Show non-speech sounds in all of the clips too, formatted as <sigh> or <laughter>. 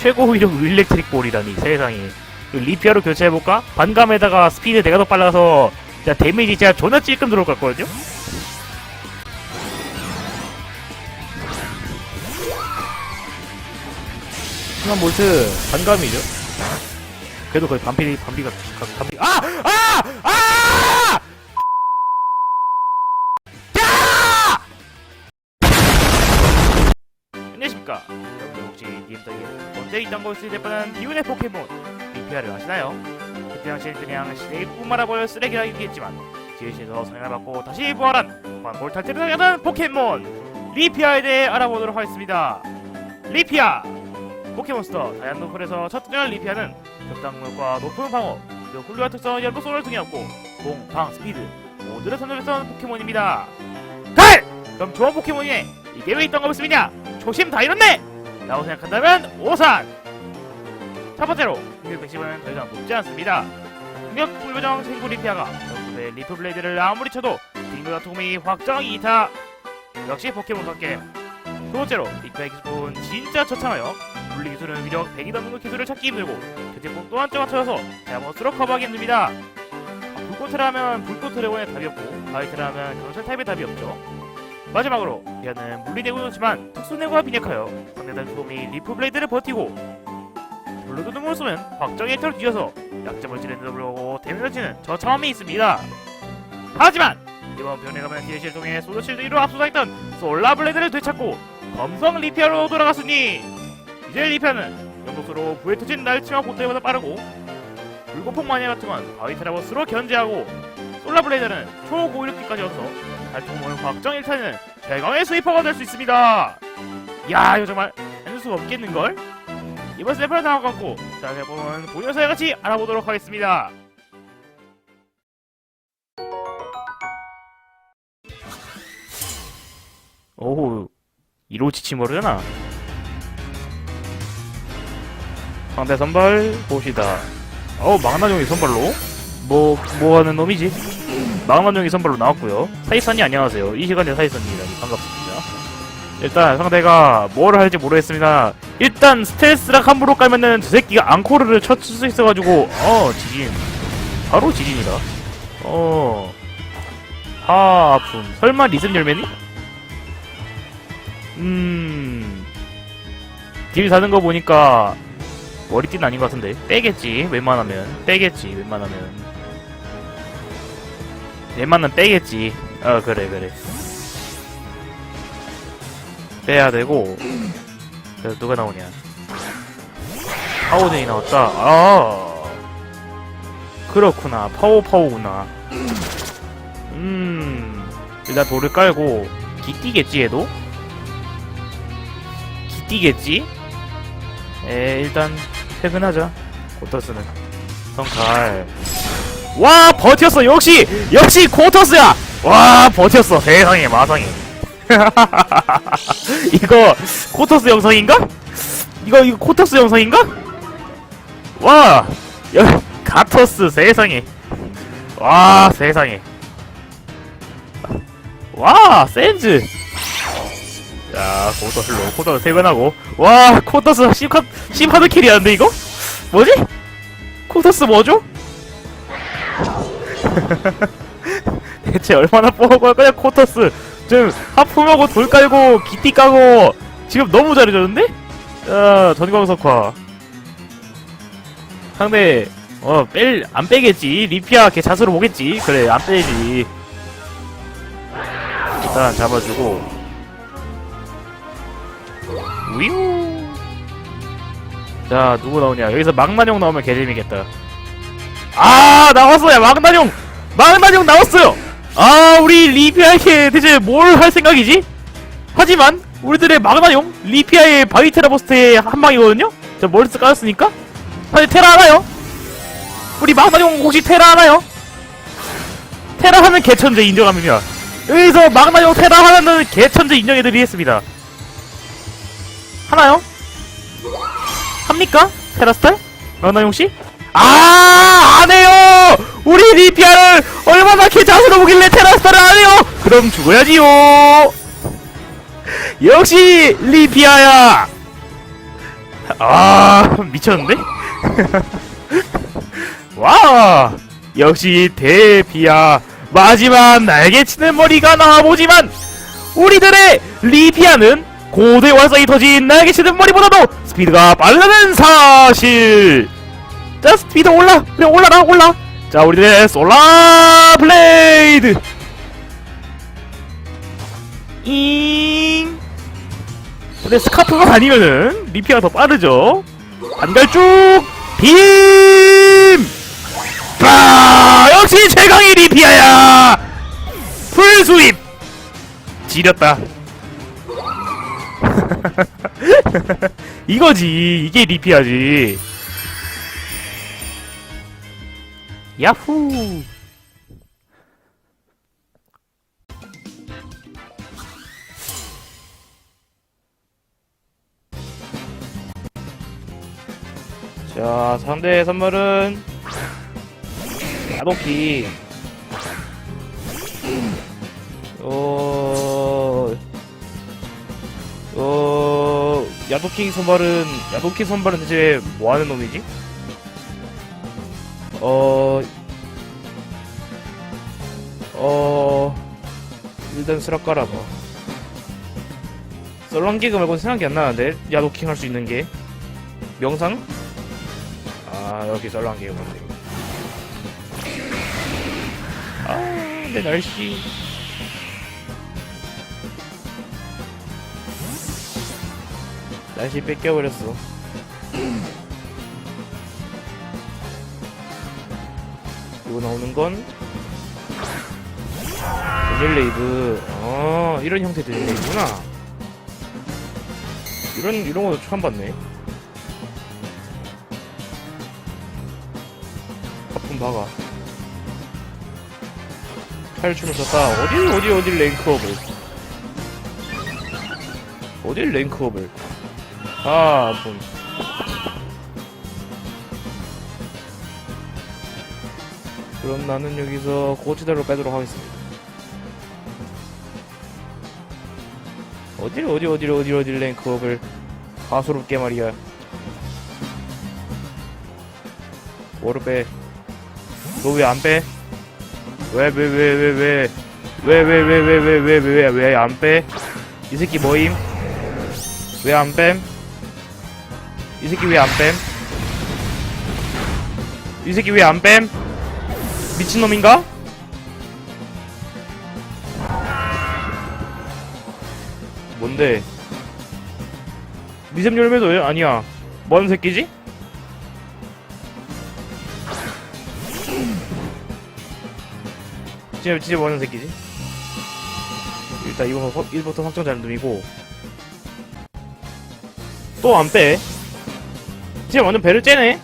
최고 위력 일렉트릭 볼이라니 세상에 리피아로 교체해볼까? 반감에다가 스피드 내가 더 빨라서 진짜 데미지 진짜 존나 찔끔 들어올 것 같거든요? 순간 몰트 반감이죠 그래도 거의 반피 반피가 반피 아! 아! 아! 야! 안녕하십니까 혹시 DMW에 언제 있던 것을 대뻔한 비운의 포켓몬 리피아를 아시나요? 그때 당시엔 그냥 시대의 뿜말아버려 쓰레기라 얘기했지만 지혜시에서 상향을 받고 다시 부활한 광골 탈퇴를 당하는 포켓몬 리피아에 대해 알아보도록 하겠습니다 리피아 포켓몬스터 다이안노플에서 첫 등장한 리피아는 적당력과 높은 방어 그리고 훌륭한 특성 연보성을 등에었고 공, 방, 스피드 모두를 선정했던 포켓몬입니다 갈! 그럼 좋은 포켓몬이네 이게 왜 있던 거 없으냐 초심 다 잃었네! 라고 생각한다면 오산! 첫 번째로 공격 백십은 더 이상 높지 않습니다. 공격 불교정 생구 리피아가 연습의 리프 블레이드를 아무리 쳐도 빙고와 도움이 확정하기 이타. 역시 포켓몬답게 두 번째로 리피아의 기술은 진짜 처참하여 분리 기술은 위력 100이 넘는 그 기술을 찾기 힘들고 교체법 또한 점 맞춰서 다이아몬드로 커버하기 힘듭니다. 불꽃을 하면 불꽃 드래곤의 답이 없고 바이트를 하면 강철 타입의 답이 없죠 마지막으로 리아는 물리내고 좋지만 특수내고가 빈약하여 상대단 도움이 리프 블레이드를 버티고 블루드 등을 쏘면 확정의 털을 뒤져서 약점을 찌르는데도 불구하고 데미지를 치는 저참함이 있습니다. 하지만 이번 변에 가면 DLC를 통해 소드실드 1로 압수당했던 솔라 블레이드를 되찾고 검성 리피아로 돌아갔으니 이제 리피아는 연속으로 부에 터진 날치와 보트보다 빠르고 불고폭 마니아 같은 바이트라버스로 견제하고 솔라 블레이드는 초고위력기까지 얻어 확정 1타는 최강의 스위퍼가 될 수 있습니다. 야 이거 정말 수가 없겠는걸? 이번 샘플을 다 갖고 자 해보면 본연사에 같이 알아보도록 하겠습니다. 오호 이로 지치 모르잖아. 상대 선발 보시다. 어우 망나뇽이 선발로? 뭐 뭐 하는 놈이지? 망나뇽이 선발로 나왔고요. 사이선이 안녕하세요. 이 시간에 사이선이라니 반갑습니다. 일단 상대가 뭘 할지 모르겠습니다. 일단 스텔스랑 함부로 까면은 저 새끼가 앙코르를 쳤을 수 있어가지고 어 지진 바로 지진이다. 어 하품 설마 리듬 열매니? 음 딜 사는 거 보니까 머리띠는 아닌 것 같은데 빼겠지 웬만하면 빼겠지 웬만하면 웬만하면 빼겠지. 어 그래 그래. 빼야 되고. 그래서 누가 나오냐? 파워데이 나왔다. 아! 그렇구나. 파워 파워구나. 음 일단 돌을 깔고. 기띠겠지 얘도? 기띠겠지? 에 일단 퇴근하자. 코터스는. 성칼 와 버텼어 역시 역시 코터스야 와 버텼어 세상에 마상에 <laughs> 이거 코터스 영상인가? 이거 이거 코터스 영상인가? 와 여, 가터스 세상에 와 세상에 와 센즈 자 코터스로 코터스 퇴근하고 와 코터스 10카, 10카드 킬이었는데 이거? 뭐지? 코터스 뭐죠? <laughs> 대체 얼마나 뽑아갈 거야? 코터스. 지금 하품하고 돌 깔고 기띠 까고 지금 너무 잘해줬는데? 자 전광석화. 상대 어뺄안 빼겠지. 리피아 걔 자수로 보겠지. 그래 안 빼지. 일단 잡아주고. 우유! 자 누구 나오냐? 여기서 망나뇽 나오면 개재미겠다 아 나왔어요 망나뇽 망나뇽 나왔어요 아 우리 리피아에게 대체 뭘 할 생각이지? 하지만 우리들의 망나뇽 리피아의 바위테라버스트의 한 방이거든요? 저 머리스 까였으니까 사실 테라 하나요? 우리 망나뇽 혹시 테라 하나요? 테라 하면 개천재 인정합니다 여기서 망나뇽 테라 하나는 개천재 인정해드리겠습니다 하나요? 합니까? 테라스탈? 망나뇽씨? 아, 안 해요! 우리 리피아를 얼마나 개자수로 보길래 테라스타를 안 해요! 그럼 죽어야지요! 역시 리피아야! 아 미쳤는데? <laughs> 와 역시 대피아 마지막 날개치는 머리가 나와보지만 우리들의 리피아는 고대 완성이 터진 날개치는 머리보다도 스피드가 빠르다는 사실 자 스피드 올라 그냥 올라라 올라 자 우리들의 솔라 블레이드 잉 근데 스카프가 아니면은 리피가 더 빠르죠 한갈쭉 빔! 빠! 역시 최강의 리피아야! 풀스윕! 지렸다 <laughs> 이거지 이게 리피아지 야후 자 상대 선물은 야도키 어... 어... 야도키 선발은 야도키 선발은 대체 뭐 하는 놈이지? 어... 어... 일단 스라까라봐. 썰렁개그 말고는 생각이 안 나는데? 야도킹 할 수 있는 게? 명상? 아 여기 썰렁개그 맞네 아 내 날씨. 날씨 뺏겨버렸어 이거 나오는 건 데닐레이브. 어 이런 형태 데닐레이브구나. 이런 이런 거 처음 봤네. 하품 박아. 탈춤을 췄다. 어딜 어디 어딜 랭크업을? 어딜 랭크업을? 아아 그럼 나는 여기서 고치대로 빼도록 하겠습니다 어딜 어디 어딜 어딜 어딜 랭크업을 가소롭게 말이야 뭐를 빼? 너 왜 안 빼? 왜 왜 왜 왜 왜 왜 왜 왜 왜 왜 왜 왜 왜 안 빼? 이 새끼 뭐임? 왜 안 뺨? 이 새끼 왜 안 뺨? 이 새끼 왜 안 뺨? 미친놈인가? 뭔데? 미셈 열매도 왜? 아니야. 뭔 새끼지? 진짜 진짜 뭐하는 새끼지? 일단 이거 1부터 확정자는 놈이고 또 안 빼. 진짜 완전 배를 째네.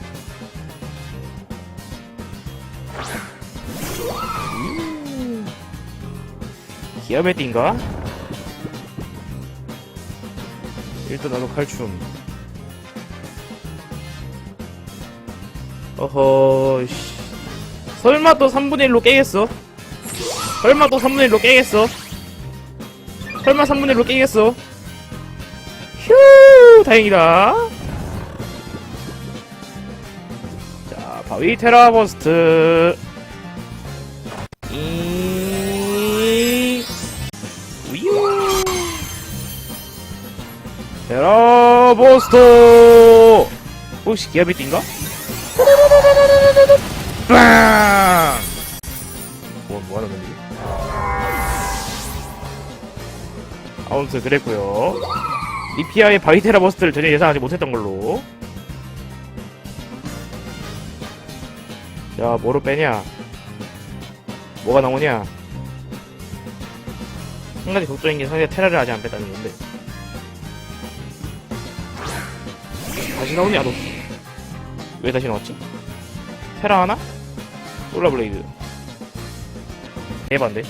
기아베띠인가? 일단 나도 칼춤. 어허, 씨. 설마 또 3분의 1로 깨겠어? 설마 또 3분의 1로 깨겠어? 설마 3분의 1로 깨겠어? 휴, 다행이다. 자, 바위 테라버스트. 테라버스트. 혹시 기아비트인가? 빵! 뭐, 뭐 하는 건지? 아무튼 그랬고요 리피아의 바이테라 버스트를 전혀 예상하지 못했던 걸로 자 뭐로 빼냐 뭐가 나오냐 한 가지 걱정인 게 상대가 테라를 아직 안 뺐다는 건데 다시 나오냐 너 왜 다시 나왔지? 테라 하나? 솔라블레이드 대반데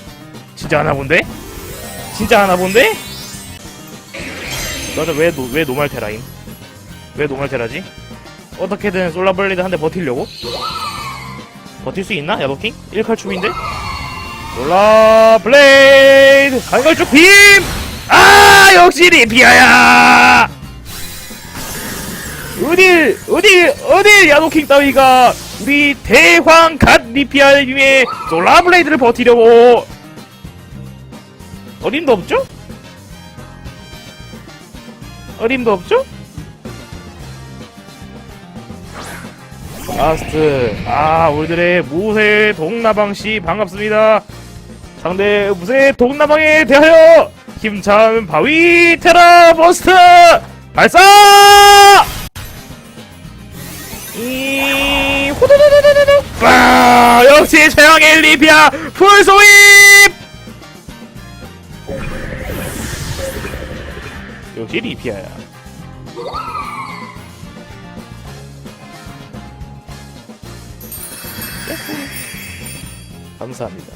진짜 하나 본데? 진짜 하나 본데? 너는 왜, 노, 왜 노말 테라임? 왜 노말 테라지? 어떻게든 솔라블레이드 한 대 버틸려고? 버틸 수 있나? 야도킹? 1칼춤인데? 솔라블레이드! 강걸쭉 빔! 아! 역시 리피아야! 어딜 어딜 어딜 야노킹 따위가 우리 대황 갓 리피아님의 솔라블레이드를 버티려고 어림도 없죠? 어림도 없죠? 라스트 아 우리들의 무쇠 동나방씨 반갑습니다 상대 무쇠 동나방에 대하여 힘찬 바위 테라 버스트 발사 이 호도도도도도도. 와 역시 최강의 리피아 풀소입 역시 리피아야. 감사합니다.